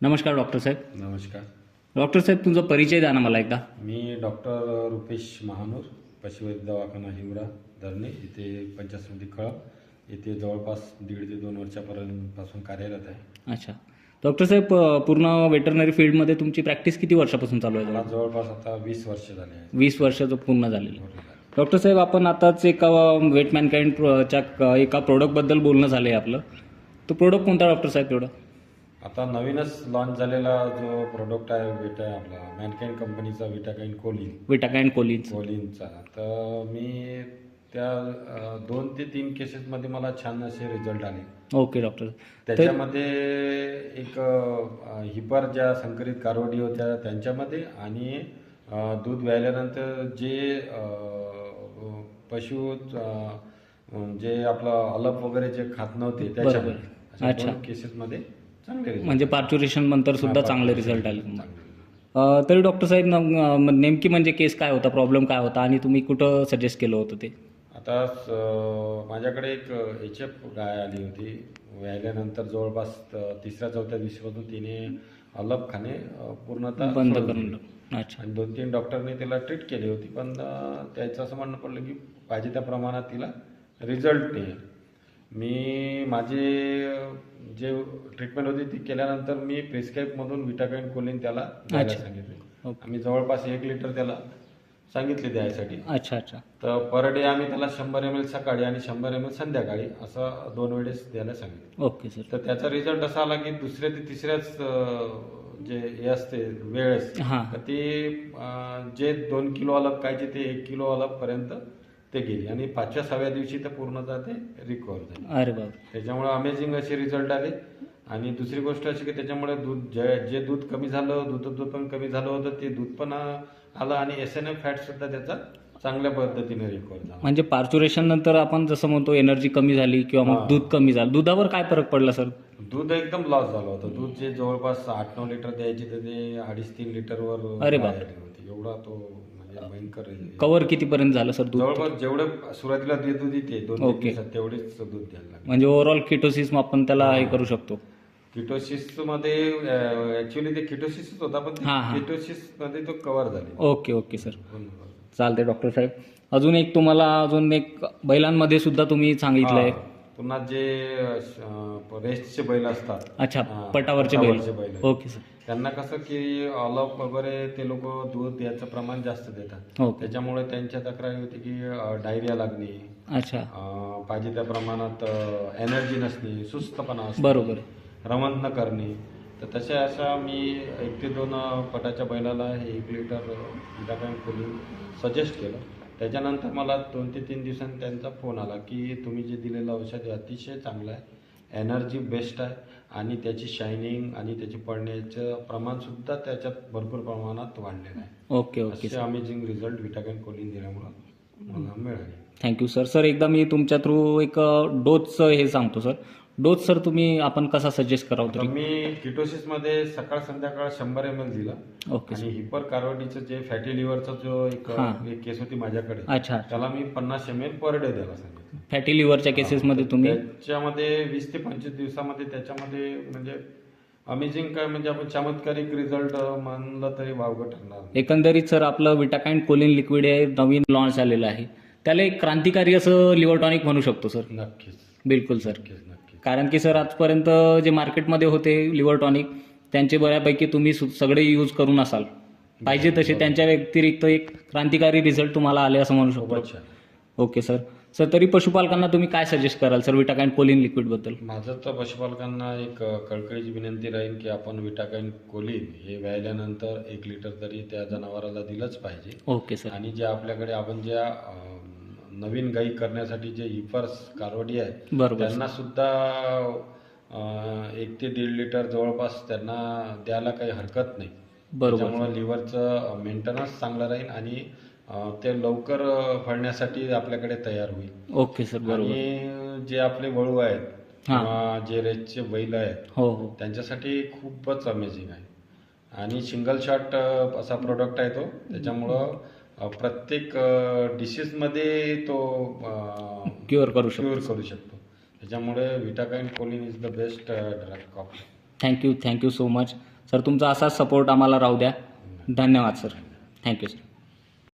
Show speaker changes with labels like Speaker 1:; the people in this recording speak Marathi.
Speaker 1: नमस्कार डॉक्टर साहेब.
Speaker 2: नमस्कार.
Speaker 1: डॉक्टर साहेब तुमचा परिचय द्या ना मला एकदा.
Speaker 2: मी डॉक्टर रुपेश महानूर पशुवैद्य दवाखाना हिवरा धरणे इथे पंचायत समिती येथे जवळपास दीड ते दोन वर्षापर्यंत पासून कार्यरत आहे.
Speaker 1: अच्छा. डॉक्टर साहेब पूर्ण वेटरनरी फील्डमध्ये तुमची प्रॅक्टिस किती वर्षापासून चालू आहे?
Speaker 2: मला जवळपास आता वीस वर्ष झाले आहेत
Speaker 1: वीस वर्षाचं पूर्ण झालेलं. आहे. डॉक्टर साहेब आपण आताच एका वेट मॅनकाइंडच्या एका प्रोडक्टबद्दल बोलणं झालं आहे आपलं. तो प्रोडक्ट कोणता डॉक्टर साहेब तेवढं
Speaker 2: आता नवीनच लॉन्च झालेला जो प्रोडक्ट आहे विटा आपला मॅनकाइन कंपनीचा विटाकाइन कोलिन
Speaker 1: विटाकाइंड कोलिन्स
Speaker 2: कोलिनचा तर मी त्या अ, दोन ते तीन केसेसमध्ये मला छान असे रिझल्ट आले.
Speaker 1: ओके डॉक्टर
Speaker 2: त्याच्यामध्ये एक अ, हिपर ज्या संकरित कारवडी होत्या त्यांच्यामध्ये आणि अ, दूध व्यायल्यानंतर जे अ, पशु अ, जे आपलं अलप वगैरे जे खात नव्हते त्याच्यामध्ये अशा
Speaker 1: अच्छा.
Speaker 2: दोन केसेसमध्ये
Speaker 1: म्हणजे पार्च्युरेशन नंतर सुद्धा चांगले रिझल्ट आले तुम्हाला. तरी डॉक्टर साहेब नेमकी म्हणजे केस काय होता प्रॉब्लेम काय होता आणि तुम्ही कुठं सजेस्ट केलं होतं ते?
Speaker 2: आता माझ्याकडे एक एच एफ गाय आली होती. व्यायल्यानंतर जवळपास तिसऱ्या चौथ्या दिवशीपासून तिने अलप खाणे पूर्णतः
Speaker 1: बंद करून. अच्छा.
Speaker 2: आणि दोन तीन डॉक्टरने तिला ट्रीट केली होती पण त्याचं असं म्हणणं पडलं की पाहिजे त्या प्रमाणात तिला रिझल्ट नाही. मी माझे जे ट्रीटमेंट होती ती केल्यानंतर मी प्रिस्क्राईबमधून विटाकाइन कोलिन त्याला द्यायला
Speaker 1: अच्छा.
Speaker 2: सांगितले.
Speaker 1: ओके.
Speaker 2: आम्ही जवळपास एक लिटर त्याला सांगितले द्यायसाठी.
Speaker 1: अच्छा अच्छा.
Speaker 2: तर पर डे आम्ही त्याला शंभर एम एल सकाळी आणि शंभर एम एल संध्याकाळी असं दोन वेळेस द्यायला सांगितलं.
Speaker 1: Okay sir.
Speaker 2: तर त्याचा रिझल्ट असा आला की दुसऱ्या ते तिसऱ्याच अं, जे हे असते वेळ असते
Speaker 1: हां.
Speaker 2: तर ते अं, जे दोन किलो अलग पाहिजे ते एक किलो अलग पर्यंत ते गेली. आणि पाचव्या सहाव्या दिवशी तर पूर्णतः ते रिकवर झाले.
Speaker 1: अरे बाप.
Speaker 2: त्याच्यामुळे अमेझिंग असे रिझल्ट आले. आणि दुसरी गोष्ट अशी की त्याच्यामुळे दूध जे जे दूध कमी झालं दूध पण कमी झालं होतं ते दूध पण आलं आणि एस एन एफ फॅट सुद्धा त्याचा चांगल्या पद्धतीने रिकवर झाला.
Speaker 1: म्हणजे पार्च्युरेशन नंतर आपण जसं म्हणतो एनर्जी कमी झाली किंवा मग
Speaker 2: हां.
Speaker 1: दूध कमी झालं. दुधावर काय फरक पडला सर?
Speaker 2: दूध एकदम लॉस झालं होतं. दूध जे जवळपास आठ नऊ लिटर द्यायचे तर ते अडीच तीन लिटरवर
Speaker 1: अरे.
Speaker 2: आली होती. एवढा तो म्हणजे भयंकर
Speaker 1: कवर कितीपर्यंत झालं सर दूध?
Speaker 2: जवळपास जेवढं सुरुवातीला देत होती ते दोन तीन
Speaker 1: ओके.
Speaker 2: दिवसात तेवढेच दूध द्यायला लागले.
Speaker 1: म्हणजे ओव्हरऑल किटोसिस आपण त्याला हे करू शकतो.
Speaker 2: किटोसिसमध्ये ऍक्च्युली ते किटोसिसच होता पण
Speaker 1: हां, हां.
Speaker 2: किटोसिसमध्ये तो कव्हर झाले
Speaker 1: ओके ओके सर. चालते डॉक्टर साहेब. अजून एक तुम्हाला अजून एक बैलांमध्ये सुद्धा तुम्ही सांगितलंय.
Speaker 2: हा. पुन्हा जे रेस्टचे बैल असतात.
Speaker 1: अच्छा
Speaker 2: हा,
Speaker 1: पटावरचे
Speaker 2: पटावरचे
Speaker 1: बैल. Okay sir.
Speaker 2: त्यांना कसं की अलप वगैरे ते लोक दूध याचं प्रमाण जास्त देतात.
Speaker 1: ओके.
Speaker 2: त्याच्यामुळे त्यांच्या तक्रारी होती की डायरिया लागणे.
Speaker 1: अच्छा.
Speaker 2: अं, पाहिजे त्या प्रमाणात एनर्जी नसणे सुस्तपणा असणे.
Speaker 1: बरोबर.
Speaker 2: रमण न करणे. तर तशा अशा मी एक ते दोन अं, पटाच्या बैलाला हे एक लिटर खोलून सजेस्ट केलं. त्याच्यानंतर मला दोन ते तीन दिवसांनी त्यांचा फोन आला की तुम्ही जे दिलेलं औषध आहे अतिशय चांगलं आहे. एनर्जी बेस्ट आहे. आणि त्याची शायनिंग आणि त्याची पडण्याचं प्रमाणसुद्धा त्याच्यात भरपूर प्रमाणात वाढलेलं आहे.
Speaker 1: ओके ओके
Speaker 2: असे अमेझिंग रिझल्ट विटाकाइन कोलिन दिल्यामुळं मला मिळाले.
Speaker 1: थँक्यू सर सर एकदा मी तुमच्या थ्रू एक डोजचं हे सांगतो सर डोज सर तुम्ही आपण कसा सजेस्ट करावं
Speaker 2: तर?
Speaker 1: तरी
Speaker 2: मी किटोसिसमध्ये सकाळ संध्याकाळ शंभर एम एल दिला.
Speaker 1: ओके
Speaker 2: आणि
Speaker 1: सर
Speaker 2: हिपर कारवडीचं जे फॅटी लिव्हरचा जो एक
Speaker 1: हां.
Speaker 2: एक केस होती माझ्याकडे
Speaker 1: अच्छा.
Speaker 2: त्याला मी पन्नास एम एल पर डे द्यायला सांगितलं.
Speaker 1: फॅटी लिव्हरच्या केसेसमध्ये तुम्ही?
Speaker 2: त्याच्यामध्ये वीस ते पंचवीस दिवसामध्ये त्याच्यामध्ये म्हणजे अमेझिंग काय म्हणजे आपण चमत्कारिक रिझल्ट म्हणलं तरी वावगं ठरणार नाही.
Speaker 1: एकंदरीत सर आपलं विटाकाइंड कोलिन लिक्विड हे नवीन लॉन्च झालेलं आहे. त्याला एक क्रांतिकारी असं लिव्हर टॉनिक म्हणू शकतो सर?
Speaker 2: नक्कीच.
Speaker 1: बिलकुल सर.
Speaker 2: नक्कीच नक्कीच.
Speaker 1: कारण की सर आजपर्यंत जे मार्केटमध्ये होते लिव्हर टॉनिक त्यांचे बऱ्यापैकी तुम्ही सु- सगळे यूज करून असाल. पाहिजे तसे त्यांच्या व्यतिरिक्त एक क्रांतिकारी रिझल्ट तुम्हाला आले असं म्हणू शकतो. Okay sir. सर तरी पशुपालकांना तुम्ही काय सजेस्ट कराल सर विटाकाइंड कोलिन लिक्विडबद्दल
Speaker 2: माझं तर पशुपालकांना एक कळकळीची विनंती राहील की आपण विटाकाइन कोलिन हे व्यायल्यानंतर एक लिटर तरी त्या जनावराला दिलंच पाहिजे.
Speaker 1: Okay sir.
Speaker 2: आणि जे आपल्याकडे आपण ज्या नवीन गाई करण्यासाठी जे हिफर्स कारवडी आहे त्यांना सुद्धा एक ते दीड लिटर जवळपास त्यांना द्यायला काही हरकत नाही. त्यामुळे लिव्हरचं मेंटेनन्स चांगलं राहील आणि ते लवकर फळण्यासाठी आपल्याकडे तयार होईल.
Speaker 1: ओके सर बरोबर.
Speaker 2: आणि जे आपले वळू आहेत. किंवा जे रेसचे बैल आहेत
Speaker 1: हो हो.
Speaker 2: त्यांच्यासाठी खूपच अमेझिंग आहे. आणि सिंगल शॉट असा प्रोडक्ट आहे तो. त्याच्यामुळं प्रत्येक डिशेसमध्ये तो
Speaker 1: क्युअर करू शकतो.
Speaker 2: क्युअर करू शकतो. त्याच्यामुळे Vitakine choline is the best drug of
Speaker 1: thank you thank you so much sir तुमचा असाच सपोर्ट आम्हाला राहू द्या. धन्यवाद सर थँक्यू सर